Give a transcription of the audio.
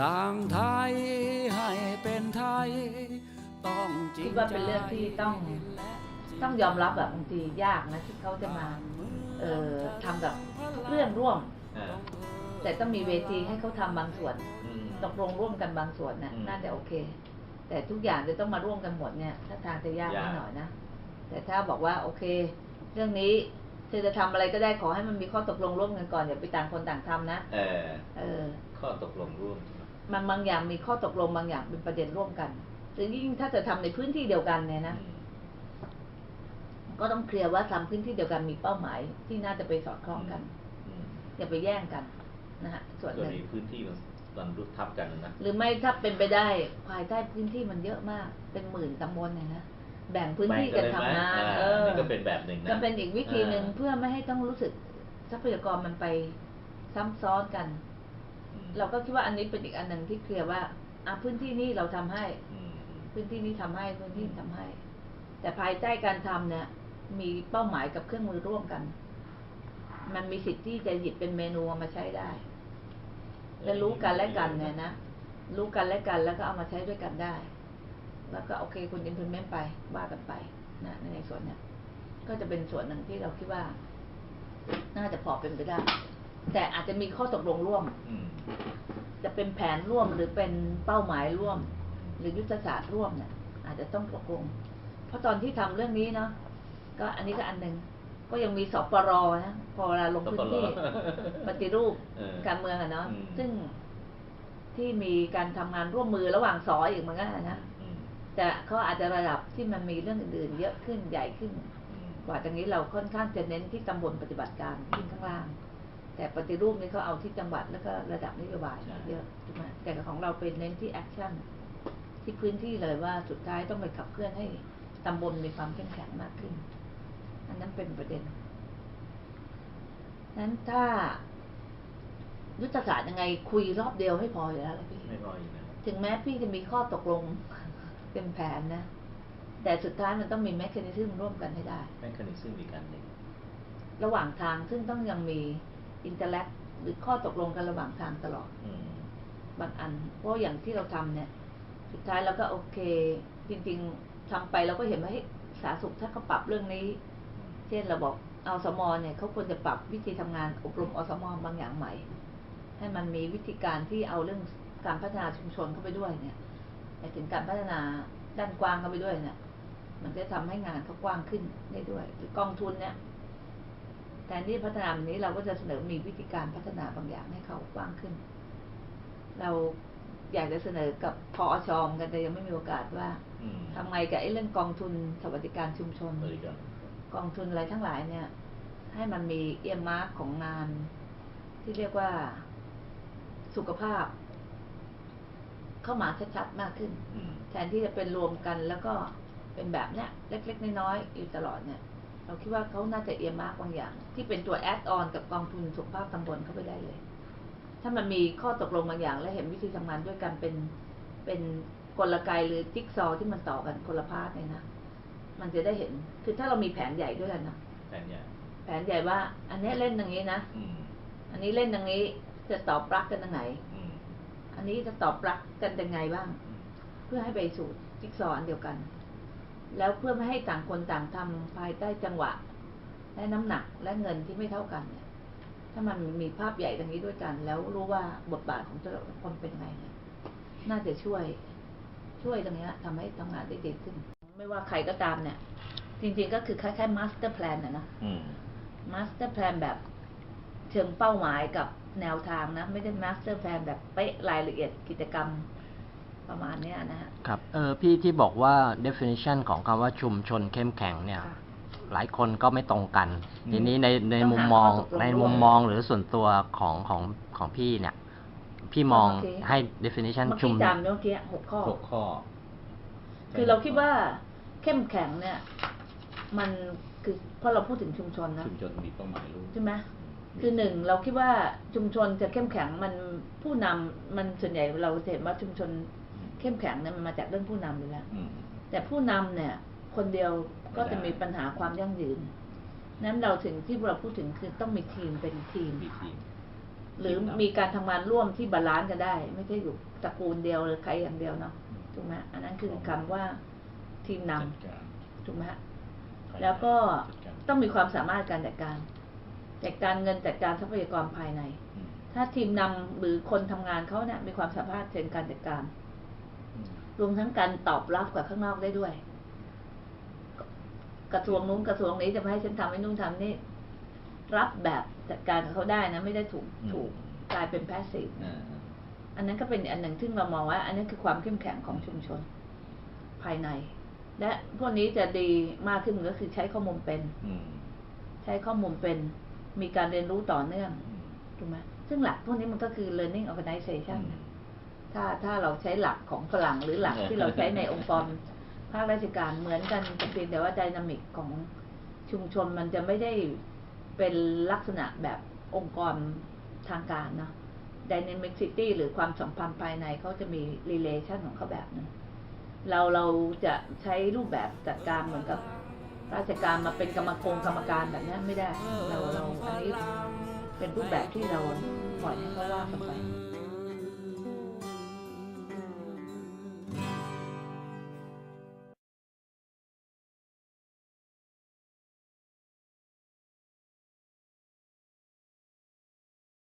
สร้างไทยให้เป็นไทย ต้องจริคิงดว่าเป็นเรื่องที่ต้องต้องยอมรับแบบบางทียากนะที่เขาจะมาเอ่อทำกับเรื่องร่วม อ่าแต่ต้องมีเวทีให้เขาทำบางส่วน อืม ตกลงร่วมกันบางส่วนนะอืมน่าจะโอเค แต่ทุกอย่างจะต้องมาร่วมกันหมดเนี่ยถ้าทางจะยากนิดหน่อยนะ แต่ถ้าบอกว่าโอเค เรื่องนี้เธอจะทำอะไรก็ได้ขอให้มันมีข้อตกลงร่วมกันก่อนอย่าไปต่างคนต่างทำนะเออเออข้อตกลงร่วม มันบางอย่างมีข้อตกลงบางอย่างเป็นประเด็นร่วมกันหรือยิ่งถ้าจะทำในพื้นที่เดียวกันเนี่ยนะอืมก็ต้องเคลียร์ว่าทำพื้นที่เดียวกันมีเป้าหมาย ที่น่าจะไปสอดคล้องกันอืมอย่าไปแย่งกันนะฮะ ส่วนส่วหนนึ่งในพื้นที่มันมันรุดทับกันนะ หรือไม่ถ้าเป็นไปได้ภายใต้พื้นที่มันเยอะมาก เป็นหมื่นตำบลเนี่ยนะ แบ่งพื้นที่กันแบ่งทำงานได้ไหมเออ่าอนี่ก็เป็นแบบหนึ่งนะก็เป็นอีกวิธีหนึ่งอ่าเพื่อไม่ให้ต้องรู้สึกทรัพยากรมันไปซ้ำซ้อนกันอืม เราก็คิดว่าอันนี้เป็นอีกอันหนึ่งที่เคลียร์ว่าอะพื้นที่นี้เราทำให้อืมอืมพื้นที่นี้ทำให้พื้นที่นี้ทำให้ แต่ภายใต้การทำเนี่ย มีเป้าหมายกับเครื่องมือร่วมกัน มันมีสิทธิ์ที่จะหยิบเป็นเมนูเอามาใช้ได้ และรู้กันและกันเนี่ยนะรู้กันและกันแล้วก็เอามาใช้ด้วยกันได้ แล้วก็โอเคคุณ implement ไปว่ากันไปนะในส่วนเนี้ยก็จะเป็นส่วนหนึ่งที่เราคิดว่า น่าจะพอเป็นไปได้ แต่อาจจะมีข้อตกลงร่วมอืมจะเป็นแผนร่วมหรือเป็นเป้าหมายร่วม หรือยุทธศาสตร์ร่วมเนี่ย อาจจะต้องตกลง เพราะตอนที่ทำเรื่องนี้เนาะก็อันนี้ก็อันหนึ่งก็ยังมีสปรนะพอเวลาลงพื้นที่สปรปฏิรูปเออการเมืองอะเนาะอืมซึ่งที่มีการทำงานร่วมมือระหว่างสออีกเหมือนกันอะนะอืมแต่เขาอาจจะระดับที่มันมีเรื่องอื่นๆ เยอะขึ้นใหญ่ขึ้นอืมกว่าตรงนี้เราค่อนข้างจะเน้นที่ตำบลปฏิบัติการขึ้นข้างล่าง แต่ปฏิรูปนี่เขาเอาที่จังหวัดแล้วก็ระดับนโยบายเยอะถูกไหมแต่ของเราเป็นเน้นที่แอคชั่นที่พื้นที่เลยว่าสุดท้ายต้องไปขับเคลื่อนให้ตำบลมีความเข้มแข็งมากขึ้น อันนั้นเป็นประเด็น นั้นถ้ายุทธศาสตร์ยังไงคุยรอบเดียวให้พออยู่แล้วล่ะพี่ไม่พออยู่นะถึงแม้พี่จะมีข้อตกลงเป็นแผนนะ แต่สุดท้ายมันต้องมีแมค a นิซึมร่วมกันให้ได้แมคคานิซึมอีกอันหนึ่งระหว่างทางซึ่งต้องยังมี อินเตอร์แลกหรือข้อตกลงกันระหว่างทางตลอดอบางอัน เพราะอย่างที่เราทำเนี่ย สุดท้ายเราก็โอเค จริงๆทำไปเราก็เห็นว่าเฮ้ยสาธารณสุขถ้าเขาปรับเรื่องนี้ เช่นเราบอกอสมเนี่ยเขาควรจะปรับวิธีทำงานอบรมอสมบางอย่างใหม่ ให้มันมีวิธีการที่เอาเรื่องการพัฒนาชุมชนเข้าไปด้วยเนี่ยถึงการพัฒนาด้านกว้างเข้าไปด้วยเนี่ยมันจะทำให้งานเขากว้างขึ้นได้ด้วยหรือกองทุนเนี่ย แทนที่พัฒนาแบบนี้เราก็จะเสนอมีวิธีการพัฒนาบางอย่างให้เขากว้างขึ้น เราอยากจะเสนอกับพอชอมกันแต่ยังไม่มีโอกาสว่าอืมทำไงกับไอ้เรื่องกองทุนสวัสดิการชุมชนบริการกองทุนอะไรทั้งหลายเนี่ย ให้มันมีเอียมมาร์กของงาน ที่เรียกว่าสุขภาพ เข้ามาชัดๆมากขึ้นอืมแทนที่จะเป็นรวมกันแล้วก็เป็นแบบเนี้ยเล็ก ๆ น้อยๆอยู่ตลอดเนี่ย เราคิดว่าเขาน่าจะเอียมมาร์กบางอย่าง ที่เป็นตัวแอดออนกับกองทุนสุขภาพตำบลเข้าไปได้เลย ถ้ามันมีข้อตกลงบางอย่าง และเห็นวิธีทำงานด้วยกันเป็นเป็นกลไกหรือจิ๊กซอว์ที่มันต่อกันคนละพาร์ทเนี่ยนะมันจะได้เห็น คือถ้าเรามีแผนใหญ่ด้วยกันนะแผนใหญ่แผนใหญ่ว่า อันเนี้ยเล่นอย่างนี้นะอืมอันนี้เล่นอย่างนี้จะตอบรักกันยังไงอืมอันนี้จะตอบรักกันยังไงบ้างอืมเพื่อให้ไปสู่จิ๊กซอว์อันเดียวกัน แล้วเพื่อไม่ให้ต่างคนต่างทำภายใต้จังหวะ และน้ำหนักและเงินที่ไม่เท่ากันเนี่ย ถ้ามันมีภาพใหญ่ตรงนี้ด้วยกัน แล้วรู้ว่าบทบาทของแต่ละคนเป็นยังไงเนี่ยน่าจะช่วยช่วยตรงเนี้ยทำให้ทำงานได้ดีขึ้น ไม่ว่าใครก็ตามเนี่ย จริงๆก็คือคล้ายๆมาสเตอร์แพลนนะนะอืมมาสเตอร์แพลนแบบเชิงเป้าหมายกับแนวทางนะ ไม่ได้มาสเตอร์แพลนแบบเป๊ะรายละเอียดกิจกรรม ประมาณเนี้ยนะฮะ ครับเออพี่ที่บอกว่า definition ของคำว่าชุมชนเข้มแข็งเนี่ย ค่ะหลายคนก็ไม่ตรงกัน อืมทีนี้ในในต้องหามุมมองข้อตกลงในร่วมมุมมองหรือส่วนตัวของของของพี่เนี่ย พี่มองโอเค ให้ definition เมื่อชุกี้มจำเมื่อกี้หกข้อ หกข้อคือเราคิดว่าเข้มแข็งเนี่ย มันคือเพราะเราพูดถึงชุมชนนะชุมชนมีเป้าหมายรู้ ใช่ไหมคือหนึ่งเราคิดว่าชุมชนจะเข้มแข็งมันผู้นำมันส่วนใหญ่เราจะเห็นว่าชุมชน เข้มแข็งเนี่ยมันมาจากเรื่องผู้นำอยู่แล้วอืมแต่ผู้นำเนี่ย คนเดียวก็จะมีปัญหาความยั่งยืนนั้นเราถึงที่เราพูดถึงคือต้องมีทีมเป็นทีมมีทีมหรือมีการทำงานร่วมที่บาลานซ์กันได้ ไม่ใช่อยู่ตระกูลเดียวหรือใครอย่างเดียวเนาะถูกไหมอันนั้นคือคำว่าทีมนำจัดการถูกไหมฮะใครแล้วก็จัดการต้องมีความสามารถการจัดการจัดการเงินจัดการทรัพยากรภายในอืมถ้าทีมนำหรือคนทำงานเขาเนี่ยมีความสามารถเชิงการจัดการอืม รวมทั้งการตอบรับกับข้างนอกได้ด้วย กระทรวงนู้นกระทรวงนี้จะมาให้ฉันทำให้นู่นทำนี่ รับแบบจัดการกับเขาได้นะ ไม่ได้ถูกถูกกลายเป็นแพสซีฟอ่าอันนั้นก็เป็นอันหนึ่งที่เรามองว่า อันนั้นคือความเข้มแข็งของชุมชน ภายใน และพวกนี้จะดีมากขึ้นก็คือใช้ข้อมูลเป็นอืมใช้ข้อมูลเป็นมีการเรียนรู้ต่อเนื่องอืมถูกไหมซึ่งหลักพวกนี้มันก็คือ learning organization อืมนะ ถ้าถ้าเราใช้หลักของฝรั่งหรือหลักที่เราใช้ในองค์กรภาคราชการเหมือนกันแต่เพียงแต่ว่าไดนามิกของชุมชนมันจะไม่ได้เป็นลักษณะแบบองค์กรทางการเนาะ Dynamic City หรือความสัมพันธ์ภายในเขาจะมี relation ของเขาแบบนึงเราเราจะใช้รูปแบบจัดการเหมือนกับราชการมาเป็นกรรมกรกรรมการแบบนี้ไม่ได้ เราเราอันนี้เป็นรูปแบบที่เราปล่อยให้เขาว่ากันไป